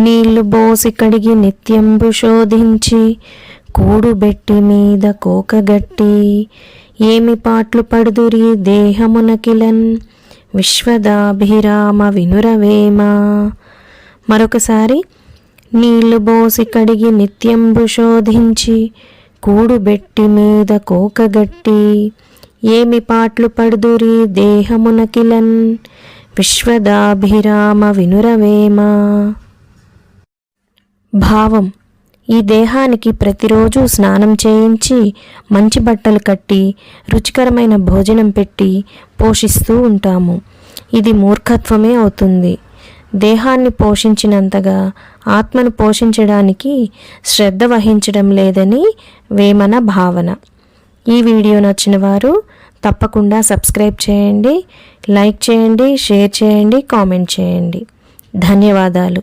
నీళ్ళు బోసి కడిగి నిత్యంబు శోధించి కూడుబెట్టి మీద కోకగట్టి ఏమి పాట్లు పడుదురి దేహమునకిలన్? విశ్వదాభిరామ వినురవేమ. మరొకసారి నీళ్ళు బోసి కడిగి నిత్యంబు శోధించి కూడుబెట్టి మీద కోకగట్టి ఏమి పాట్లు పడుదురి దేహమునకిలన్? విశ్వదాభిరామ వినురవేమ. భావం. ఈ దేహానికి ప్రతిరోజు స్నానం చేయించి మంచి బట్టలు కట్టి రుచికరమైన భోజనం పెట్టి పోషిస్తూ ఉంటాము. ఇది మూర్ఖత్వమే అవుతుంది. దేహాన్ని పోషించినంతగా ఆత్మను పోషించడానికి శ్రద్ధ వహించడం లేదని వేమన భావన. ఈ వీడియో నచ్చిన వారు తప్పకుండా సబ్స్క్రైబ్ చేయండి లైక్ చేయండి షేర్ చేయండి కామెంట్ చేయండి. ధన్యవాదాలు.